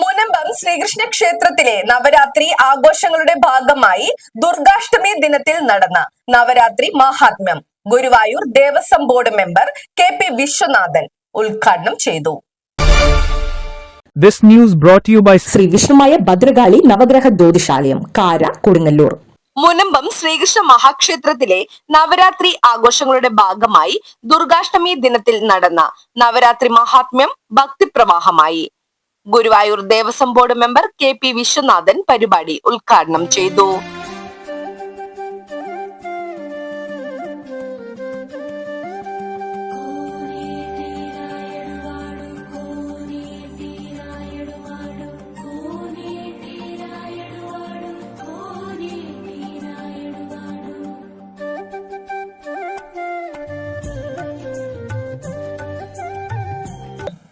മുനമ്പം ശ്രീകൃഷ്ണ ക്ഷേത്രത്തിലെ നവരാത്രി ആഘോഷങ്ങളുടെ ഭാഗമായി ദുർഗാഷ്ടമി ദിനത്തിൽ നടന്ന നവരാത്രി മഹാത്മ്യം. Guruvayur Devaswom board member K P Viswanathan ഉദ്ഘാടനം ചെയ്തു. This news brought to you by Shri Vishnumaya Bhadrakali നവഗ്രഹ ജ്യോതിഷാലയം കാര കൊടുങ്ങല്ലൂർ. മുനമ്പം ശ്രീകൃഷ്ണ മഹാക്ഷേത്രത്തിലെ നവരാത്രി ആഘോഷങ്ങളുടെ ഭാഗമായി ദുർഗാഷ്ടമി ദിനത്തിൽ നടന്ന നവരാത്രി മഹാത്മ്യം ഭക്തിപ്രവാഹമായി. Guruvayur Devaswom board member K P Viswanathan പരിപാടി ഉദ്ഘാടനം ചെയ്തു.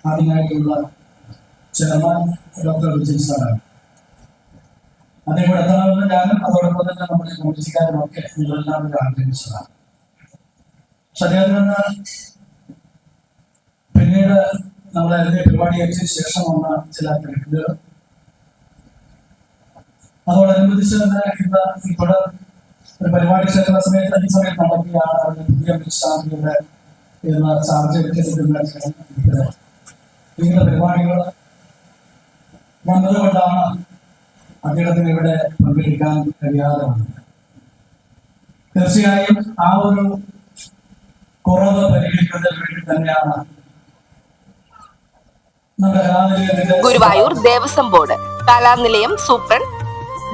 ആദ്യമായിട്ടുള്ള ചെയർമാൻ ഡോക്ടർ വിജയ് സാറാണ്. അതേ കൂടെ എത്തണമെന്ന് ഞാനും അതോടൊപ്പം തന്നെ നമ്മുടെ കോളേജുകാരും ഒക്കെ നിങ്ങളെല്ലാവരും ആഗ്രഹിച്ചതാണ്. പക്ഷെ അദ്ദേഹത്തിൽ നിന്ന് പിന്നീട് നമ്മളെ അതിന്റെ പരിപാടി പരിപാടിയേറ്റ ശേഷം വന്ന ചില തിരക്കുകൾ. അതോടനുബന്ധിച്ച് തന്നെ ഇന്ന് ഇവിടെ ഒരു പരിപാടി ചേർക്കുന്ന സമയത്ത് ഈ സമയത്ത് നടത്തിയ പുതിയ വിശ്രാന്തിയുടെ എന്ന ചാർജ് എടുത്തിരിക്കുന്ന പരിപാടികൾ വന്നതുകൊണ്ടാണ് അദ്ദേഹത്തിന് ഇവിടെ പങ്കെടുക്കാൻ കഴിയാതെ വന്നത്. തീർച്ചയായും ആ ഒരു കുറവ് പരിഹരിക്കുന്നതിന് വേണ്ടി തന്നെയാണ് Guruvayur Devaswom board Kalanilayam superintendent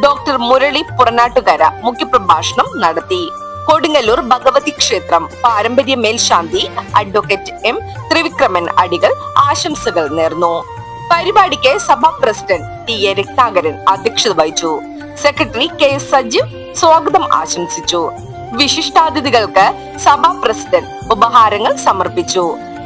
doctor Murali Puranattukara മുഖ്യപ്രഭാഷണം നടത്തി. കൊടുങ്ങല്ലൂർ ഭഗവതി ക്ഷേത്രം പാരമ്പര്യ മേൽശാന്തി അഡ്വക്കേറ്റ് എം ത്രിവിക്രമൻ അടികൾ ആശംസകൾ നേർന്നു. പരിപാടിക്ക് സഭാ പ്രസിഡന്റ് ടി എ രത്നാകരൻ അധ്യക്ഷത വഹിച്ചു. സെക്രട്ടറി കെ എസ് സജീവ് സ്വാഗതം ആശംസിച്ചു. വിശിഷ്ടാതിഥികൾക്ക് സഭാ പ്രസിഡന്റ് ഉപഹാരങ്ങൾ സമർപ്പിച്ചു.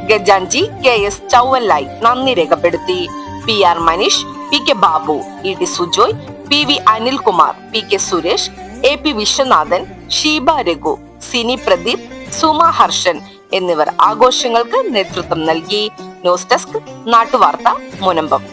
ഗജാൻജി കെ എസ് ചൗവല്ലായി നന്ദി രേഖപ്പെടുത്തി. P R Manish P K Babu E D Sujoy P V Anilkumar P K Suresh A P Viswanathan Sheeba Raghu Sini Pradeep Suma Harshan എന്നിവർ ആഘോഷങ്ങൾക്ക് നേതൃത്വം നൽകി. ന്യൂസ് ഡെസ്ക് നാട്ടുവാർത്ത മുനമ്പം.